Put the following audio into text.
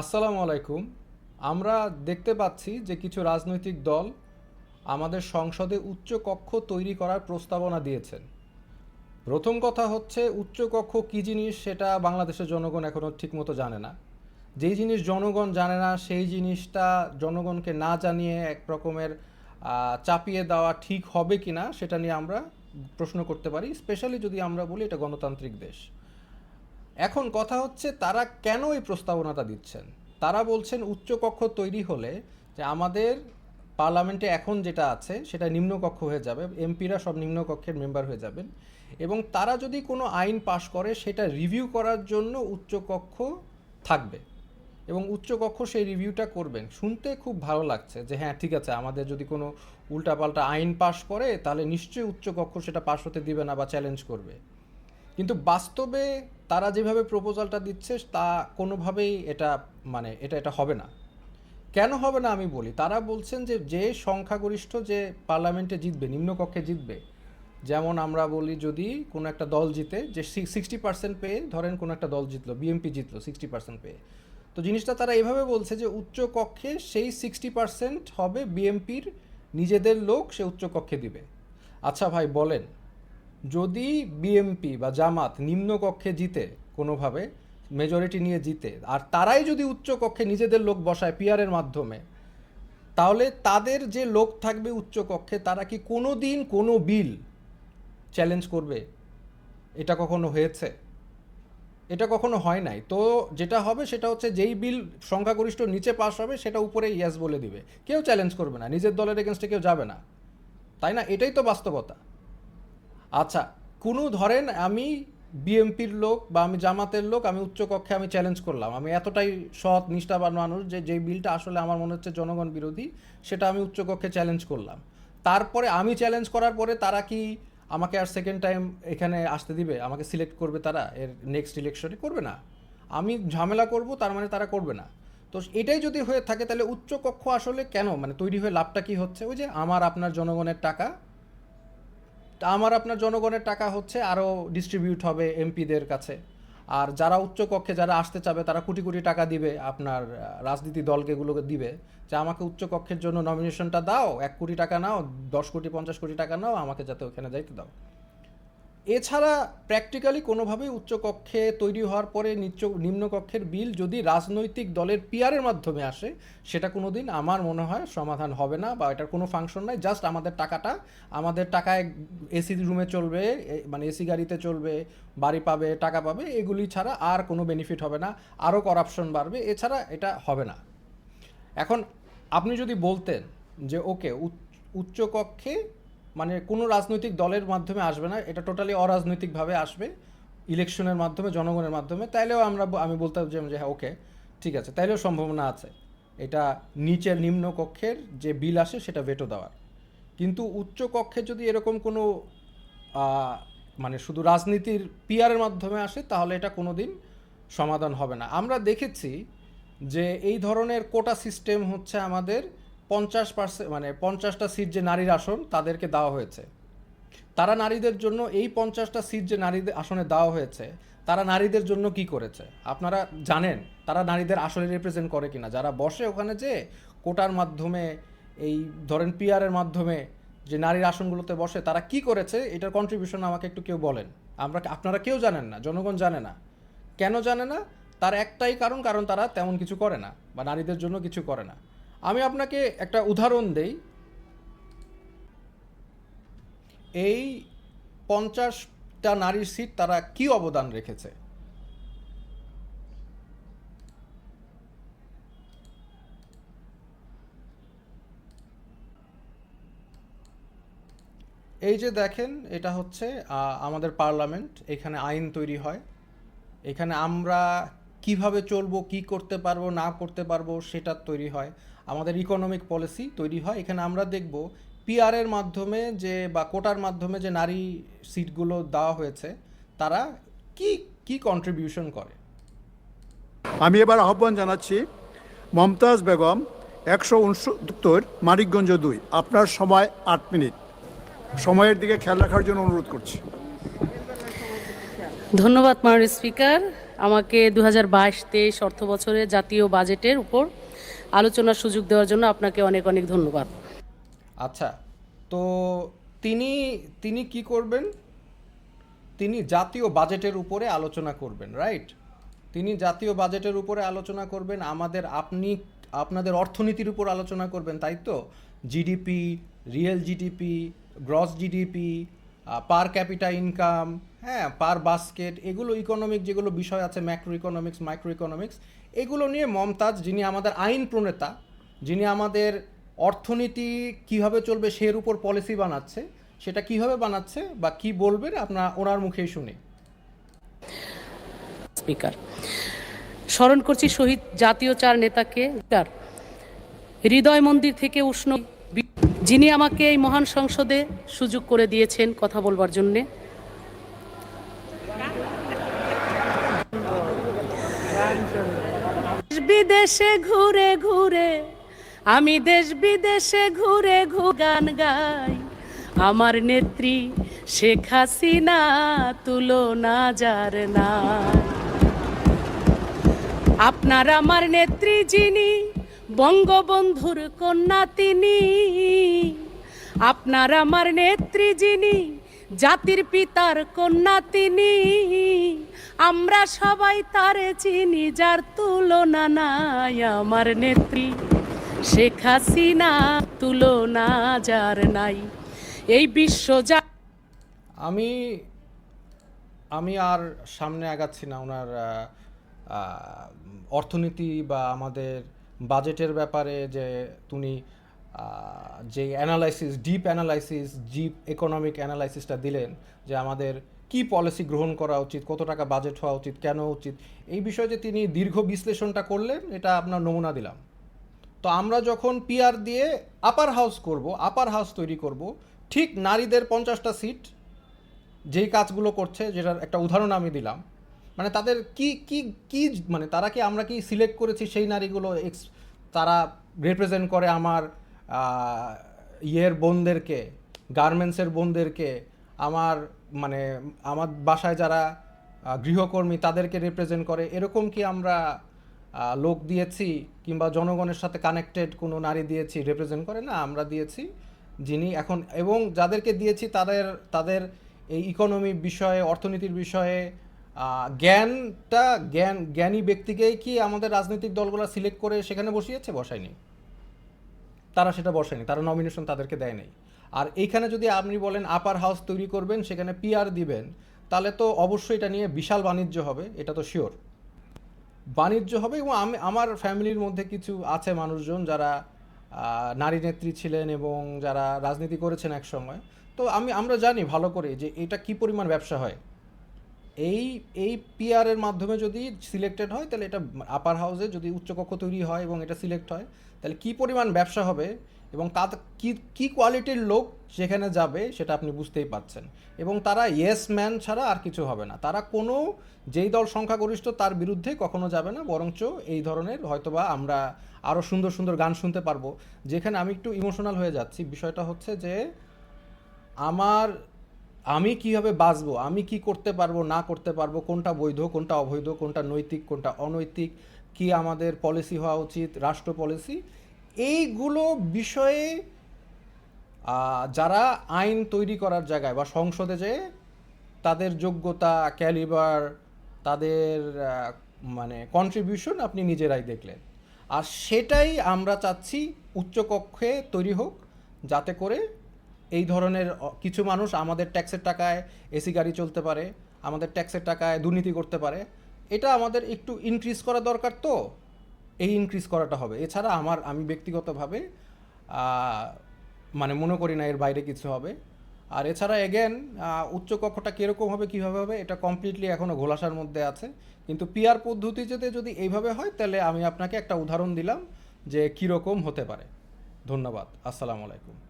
আসসালামু আলাইকুম। আমরা দেখতে পাচ্ছি যে কিছু রাজনৈতিক দল আমাদের সংসদে উচ্চ কক্ষ তৈরি করার প্রস্তাবনা দিয়েছেন। প্রথম কথা হচ্ছে, উচ্চ কক্ষ কী জিনিস সেটা বাংলাদেশের জনগণ এখনও ঠিকমতো জানে না। যেই জিনিস জনগণ জানে না, সেই জিনিসটা জনগণকে না জানিয়ে এক রকমের চাপিয়ে দেওয়া ঠিক হবে কি না সেটা নিয়ে আমরা প্রশ্ন করতে পারি, স্পেশালি যদি আমরা বলি এটা গণতান্ত্রিক দেশ। এখন কথা হচ্ছে তারা কেন এই প্রস্তাবনাটা দিচ্ছেন? তারা বলছেন উচ্চকক্ষ তৈরি হলে যে আমাদের পার্লামেন্টে এখন যেটা আছে সেটা নিম্নকক্ষ হয়ে যাবে, এমপিরা সব নিম্নকক্ষের মেম্বার হয়ে যাবেন। এবং তারা যদি কোনো আইন পাশ করে সেটা রিভিউ করার জন্য উচ্চকক্ষ থাকবে। এবং উচ্চকক্ষ সেই রিভিউটা করবেন। শুনতে খুব ভালো লাগছে যে হ্যাঁ ঠিক আছে, আমাদের যদি কোনো উল্টাপাল্টা আইন পাশ করে তাহলে নিশ্চয়ই উচ্চকক্ষ সেটা পাশ হতে দিবে না বা চ্যালেঞ্জ করবে। কিন্তু বাস্তবে তারা যেভাবে প্রপোজালটা দিচ্ছে, তা কোনোভাবেই এটা মানে এটা এটা হবে না। কেন হবে না আমি বলি, তারা বলছেন যে যে সংখ্যাগরিষ্ঠ যে পার্লামেন্টে জিতবে, নিম্নকক্ষে জিতবে, যেমন আমরা বলি যদি কোনো একটা দল জিতে, যে সিক্সটি পার্সেন্ট পেয়ে ধরেন কোনো একটা দল জিতলো বিএমপি জিতলো সিক্সটি পার্সেন্ট পেয়ে। তো জিনিসটা তারা এভাবে বলছে যে, উচ্চ কক্ষে সেই সিক্সটি পার্সেন্ট হবে বিএমপির নিজেদের লোক, সে উচ্চ কক্ষে দিবে। আচ্ছা ভাই, বলেন। যদি বিএমপি বা জামাত নিম্নকক্ষে জিতে কোনোভাবে মেজরিটি নিয়ে জিতে, আর তারাই যদি উচ্চ কক্ষে নিজেদের লোক বসায় পিয়ারের মাধ্যমে, তাহলে তাদের যে লোক থাকবে উচ্চ কক্ষে, তারা কি কোনো দিন কোনো বিল চ্যালেঞ্জ করবে? এটা কখনো হয়েছে? এটা কখনো হয় নাই। তো যেটা হবে সেটা হচ্ছে যেই বিল সংখ্যাগরিষ্ঠ নিচে পাস হবে, সেটা উপরে ইয়াস বলে দিবে। কেউ চ্যালেঞ্জ করবে না। নিজের দলের এগেনস্টে কেউ যাবে না। তাই না? এটাই তো বাস্তবতা। আচ্ছা কোনো ধরেন আমি বিএমপির লোক বা আমি জামাতের লোক, আমি উচ্চকক্ষে আমি চ্যালেঞ্জ করলাম। আমি এতটাই সৎ, নিষ্ঠাবান মানুষ যে, যেই বিলটা আসলে আমার মনে হচ্ছে জনগণ বিরোধী, সেটা আমি উচ্চকক্ষে চ্যালেঞ্জ করলাম। তারপরে আমি চ্যালেঞ্জ করার পরে তারা কি আমাকে আর সেকেন্ড টাইম এখানে আসতে দিবে? আমাকে সিলেক্ট করবে তারা? এর নেক্সট ইলেকশনে করবে না? আমি ঝামেলা করব, তার মানে তারা করবে না। তো এটাই যদি হয়ে থাকে, তাহলে উচ্চকক্ষ আসলে কেন? মানে তৈরি হয়ে লাভটা কি হচ্ছে? ওই যে, আমার, আপনার জনগণের টাকা আমার আপনার জনগণের টাকা হচ্ছে আরও ডিস্ট্রিবিউট হবে এমপিদের কাছে। আর যারা উচ্চ কক্ষে যারা আসতে চাবে, তারা কোটি কোটি টাকা দিবে আপনার রাজনীতি দলকে এগুলোকে দিবে। যে আমাকে উচ্চ কক্ষের জন্য নমিনেশনটা দাও, এক কোটি টাকা নাও, দশ কোটি, পঞ্চাশ কোটি টাকা নাও, আমাকে যাতে ওখানে যাইতে দাও। এছাড়া প্র্যাকটিক্যালি কোনোভাবেই উচ্চকক্ষে তৈরি হওয়ার পরে নিচ্চ, নিম্নকক্ষের বিল যদি রাজনৈতিক দলের পিয়ারের মাধ্যমে আসে, সেটা কোনো দিন আমার মনে হয় সমাধান হবে না বা এটার কোনো ফাংশন নাই। জাস্ট আমাদের টাকাটা, আমাদের টাকায় এসি রুমে চলবে মানে এসি গাড়িতে চলবে, বাড়ি পাবে, টাকা পাবে, এগুলি ছাড়া আর কোনো বেনিফিট হবে না। আরও করাপশন বাড়বে, এছাড়া এটা হবে না। এখন আপনি যদি বলতেন যে ওকে উচ্চ কক্ষে মানে কোনো রাজনৈতিক দলের মাধ্যমে আসবে না, এটা টোটালি অরাজনৈতিকভাবে আসবে, ইলেকশনের মাধ্যমে, জনগণের মাধ্যমে, তাইলেও আমরা আমি বলতাম যে হ্যাঁ ওকে ঠিক আছে, তাইলেও সম্ভাবনা আছে। এটা নিচের নিম্ন কক্ষের যে বিল আসে, সেটা ভেটো দেওয়ার। কিন্তু উচ্চ কক্ষে যদি এরকম কোনো মানে শুধু রাজনীতির পিয়ারের মাধ্যমে আসে, তাহলে এটা কোনো দিন সমাধান হবে না। আমরা দেখেছি যে এই ধরনের কোটা সিস্টেম হচ্ছে আমাদের পঞ্চাশ পার্সেন্ট মানে পঞ্চাশটা সিট যে নারীর আসন তাদেরকে দেওয়া হয়েছে। তারা নারীদের জন্য এই পঞ্চাশটা সিট যে নারীদের আসনে দেওয়া হয়েছে, তারা নারীদের জন্য কি করেছে? আপনারা জানেন, তারা নারীদের আসলে রিপ্রেজেন্ট করে কিনা। যারা বসে ওখানে যে কোটার মাধ্যমে, এই ধরেন পিয়ারের মাধ্যমে যে নারীর আসনগুলোতে বসে, তারা কি করেছে? এটার কন্ট্রিবিউশন আমাকে একটু কেউ বলেন। আমরা আপনারা কেউ জানেন না, জনগণ জানে না। কেন জানে না? তার একটাই কারণ কারণ তারা তেমন কিছু করে না বা নারীদের জন্য কিছু করে না। আমি আপনাকে একটা উদাহরণ দেই। এই পঞ্চাশটা নারীর সিট তারা কি অবদান রেখেছে? এই যে দেখেন, এটা হচ্ছে আমাদের পার্লামেন্ট, এখানে আইন তৈরি হয়। এখানে আমরা কীভাবে চলবো কি করতে পারব না করতে পারব সেটা তৈরি হয়। আমাদের ইকোনমিক পলিসি তৈরি হয়। এখানে আমরা দেখব পিআরের মাধ্যমে যে বা কোটার মাধ্যমে যে নারী সিটগুলো দেওয়া হয়েছে তারা কি কি কন্ট্রিবিউশন করে? আমি এবার আহ্বান জানাচ্ছি মমতাজ বেগম একশো উনসত্তর মানিকগঞ্জ দুই। আপনার সময় আট মিনিট। সময়ের দিকে খেয়াল রাখার জন্য অনুরোধ করছি। ধন্যবাদ মাননীয় স্পিকার। আমাকে দু হাজার বাইশ তেইশ অর্থ বছরে জাতীয় বাজেটের উপর আলোচনার সুযোগ দেওয়ার জন্য আপনাকে অনেক অনেক ধন্যবাদ। আচ্ছা তো তিনি তিনি কি করবেন? তিনি জাতীয় বাজেটের উপরে আলোচনা করবেন, রাইট? তিনি জাতীয় বাজেটের উপরে আলোচনা করবেন, আমাদের আপনি, আপনাদের অর্থনীতির উপর আলোচনা করবেন, তাই তো? GDP, real GDP, gross GDP per capita income হ্যাঁ পার বাস্কেট এগুলো ইকোনমিক যেগুলো বিষয় আছে ম্যাক্রো ইকোনমিক্স মাইক্রো ইকোনমিক্স এগুলো নিয়ে মমতাজ, যিনি আমাদের আইন প্রণেতা, যিনি আমাদের অর্থনীতি কীভাবে চলবে সের উপর পলিসি বানাচ্ছে, সেটা কীভাবে বানাচ্ছে বা কি বলবেন আপনার ওনার মুখেই শুনি। স্পিকার, স্মরণ করছি শহীদ জাতীয় চার নেতাকে হৃদয় মন্দির থেকে উষ্ণ যিনি আমাকে এই মহান সংসদে সুযোগ করে দিয়েছেন কথা বলবার জন্যে। দেশ বিদেশে ঘুরে ঘুরে, আমি দেশ বিদেশে ঘুরে ঘু গান গাই। আমার নেত্রী শেখ হাসিনা তুলনা যার নাই। আপনার আমার নেত্রী যিনি বঙ্গবন্ধুর কন্যা তিনি। আপনার আমার নেত্রী যিনি, জাতির পিতার কন্যা তিনি। আমরা সবাই তারে চিনি, যার তুলনা নাই আমার নেত্রী। শেখ হাসিনা তুলনা যার নাই। এই বিশ্ব যা আমি আমি আর সামনে আগাচ্ছি না। ওনার অর্থনীতি বা আমাদের বাজেটের ব্যাপারে যে তুমি যে analysis deep analysis deep economic অ্যানালাইসিসটা দিলেন যে আমাদের কি পলিসি গ্রহণ করা উচিত, কত টাকা বাজেট হওয়া উচিত, কেন উচিত, এই বিষয়ে যে তিনি দীর্ঘ বিশ্লেষণটা করলেন, এটা আপনার নমুনা দিলাম। তো আমরা যখন পিআর দিয়ে আপার হাউস করব আপার হাউস তৈরি করব, ঠিক নারীদের পঞ্চাশটা সিট যেই কাজগুলো করছে, যেটার একটা উদাহরণ আমি দিলাম মানে তাদের কি কি কি মানে তারা কি আমরা কি সিলেক্ট করেছি সেই নারীগুলো এক্স তারা রিপ্রেজেন্ট করে আমার ইয়ের বোনদেরকে গার্মেন্টসের বোনদেরকে, আমার মানে আমার বাসায় যারা গৃহকর্মী তাদেরকে রিপ্রেজেন্ট করে? এরকম কি আমরা লোক দিয়েছি কিংবা জনগণের সাথে কানেক্টেড কোনো নারী দিয়েছি রিপ্রেজেন্ট করে? না, আমরা দিয়েছি। যিনি এখন, এবং যাদেরকে দিয়েছি তাদের তাদের এই ইকোনমি বিষয়ে, অর্থনীতির বিষয়ে জ্ঞানটা, জ্ঞান, জ্ঞানী ব্যক্তিকেই কি আমাদের রাজনৈতিক দলগুলো সিলেক্ট করে সেখানে বসিয়েছে? বসায়নি। তারা সেটা বসায়নি। তারা নমিনেশন তাদেরকে দেয় নাই। আর এইখানে যদি আপনি বলেন আপার হাউস তৈরি করবেন, সেখানে পিআর দিবেন, তাহলে তো অবশ্যই এটা নিয়ে বিশাল বাণিজ্য হবে, এটা তো শিওর বাণিজ্য হবে এবং আমি, আমার ফ্যামিলির মধ্যে কিছু আছে মানুষজন যারা নারী নেত্রী ছিলেন এবং যারা রাজনীতি করেছেন এক সময় তো আমি, আমরা জানি ভালো করে যে এটা কি পরিমাণ ব্যবসা হয়। এই এই পিআর এর মাধ্যমে যদি সিলেক্টেড হয়, তাহলে এটা আপার হাউসে যদি উচ্চকক্ষ তৈরি হয় এবং এটা সিলেক্ট হয়, তাহলে কি পরিমাণ ব্যবসা হবে এবং কাত কি কি কোয়ালিটির লোক সেখানে যাবে সেটা আপনি বুঝতেই পাচ্ছেন এবং তারা ইয়েস ম্যান ছাড়া আর কিছু হবে না। তারা কোনো, যেই দল সংখ্যাগরিষ্ঠ তার বিরুদ্ধে কখনো যাবে না, বরঞ্চ এই ধরনের হয়তোবা আমরা আরও সুন্দর সুন্দর গান শুনতে পারব। যেখানে আমি একটু ইমোশনাল হয়ে যাচ্ছি। বিষয়টা হচ্ছে যে, আমার আমি কীভাবে বাঁচবো? আমি কি করতে পারব, না করতে পারব? কোনটা বৈধ, কোনটা অবৈধ, কোনটা নৈতিক, কোনটা অনৈতিক? কি আমাদের পলিসি হওয়া উচিত? রাষ্ট্র পলিসি এইগুলো বিষয়ে যারা আইন তৈরি করার জায়গায় বা সংসদে যে তাদের যোগ্যতা ক্যালিবার তাদের মানে কন্ট্রিবিউশন আপনি নিজেরাই দেখলেন। আর সেটাই আমরা চাচ্ছি উচ্চকক্ষে তৈরি হোক, যাতে করে এই ধরনের কিছু মানুষ আমাদের ট্যাক্সের টাকায় এসি গাড়ি চলতে পারে, আমাদের ট্যাক্সের টাকায় দুর্নীতি করতে পারে। এটা আমাদের একটু ইনক্রিজ করা দরকার তো। এই ইনক্রিজ করাটা হবে। এছাড়া আমার, আমি ব্যক্তিগতভাবে মানে মনে করি না এর বাইরে কিছু হবে। আর এছাড়া এগেন উচ্চকক্ষটা কীরকম হবে, কীভাবে হবে, এটা কমপ্লিটলি এখনও ঘোলাসার মধ্যে আছে। কিন্তু পিআর পদ্ধতিতে যদি এইভাবে হয়, তাহলে আমি আপনাকে একটা উদাহরণ দিলাম যে কীরকম হতে পারে। ধন্যবাদ। আসসালামু আলাইকুম।